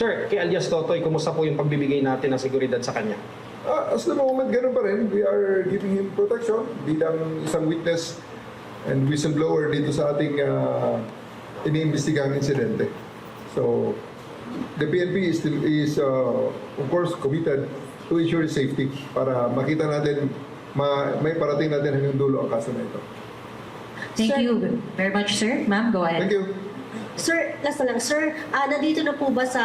Sir, kay alias Totoy, kumusta po yung pagbibigay natin ng seguridad sa kanya? Ah, as the moment, ganun pa rin. We are giving him protection bilang isang witness and whistleblower dito sa ating uh, iniimbestigang insidente. So, the PNP is, still, is uh, of course, committed to ensure safety para makita natin, ma, may parating natin hanggang dulo ang kaso na ito. Thank Sir- you very much, sir. Ma'am, go ahead. Thank you. Sir, last na lang. Sir, ah, nandito na po ba sa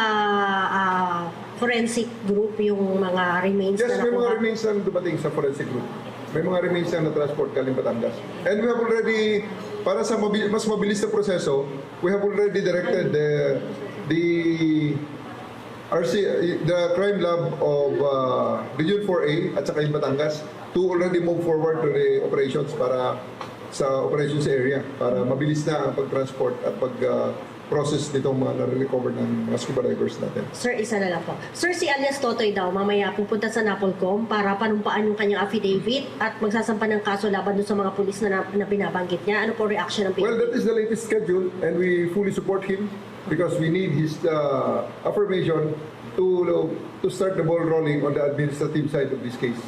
ah, forensic group yung mga remains Yes, na may mga nakuha? remains na dumating sa forensic group. May mga remains na na-transport galing Batangas. And we have already, para sa mabi- mas mabilis na proseso, we have already directed the, the RC, the crime lab of uh, Region 4A at saka yung Batangas to already move forward to the operations para sa operations area para mabilis na ang pag-transport at pag-process nitong mga nare-recover ng mga scuba divers natin. Sir, isa na lang po. Sir, si alias Totoy daw, mamaya pupunta sa Napolcom para panumpaan yung kanyang affidavit at magsasampa ng kaso laban doon sa mga pulis na, na, na binabanggit niya. Ano po reaction ng PNP? Well, that is the latest schedule, and we fully support him because we need his uh, affirmation to to start the ball rolling on the administrative side of this case.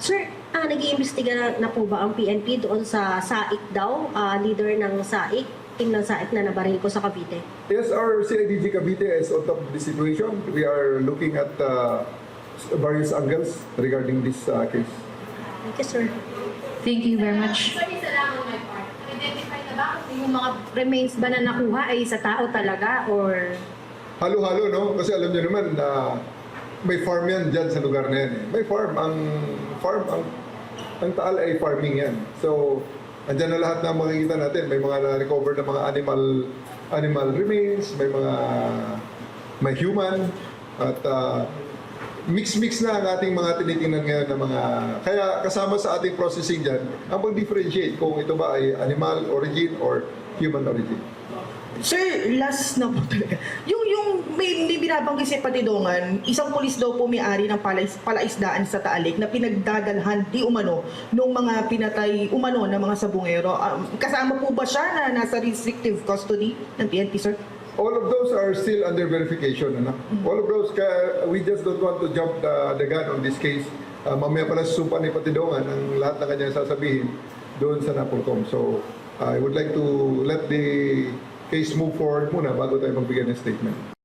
Sir, ah, nag-iimbestiga na, na po ba ang PNP doon sa SAIC daw, ah, leader ng SAIC, team ng SAIC na nabaril ko sa Cavite? Yes, our CIDG Cavite is on top of the situation. We are looking at uh, various angles regarding this uh, case. Thank you, sir. Thank you very much. So, isa lang on my part. Identify na ba kung yung mga remains ba na nakuha ay sa tao talaga or Halo-halo, no? Kasi alam niyo naman na may farm yan dyan sa lugar na yan. May farm. Ang farm, ang, ang taal ay farming yan. So, andyan na lahat na makikita natin. May mga na-recover na mga animal animal remains, may mga may human, at uh, mix-mix na ang ating mga tinitingnan ngayon na mga... Kaya kasama sa ating processing dyan, ang pag-differentiate kung ito ba ay animal origin or human origin. Sir, last na po talaga. Yung, yung may, may binabanggit si Patidongan, isang pulis daw po may-ari ng palais, palaisdaan sa Taalik na pinagdadalhan di umano nung mga pinatay umano ng mga sabungero. Um, kasama po ba siya na nasa restrictive custody ng PNP, sir? All of those are still under verification. Ano? All of those, we just don't want to jump the, the gun on this case. Uh, mamaya pala susumpa ni Patidongan ang lahat na kanyang sasabihin doon sa Napolcom. So, I would like to let the case move forward muna bago tayo magbigay ng statement.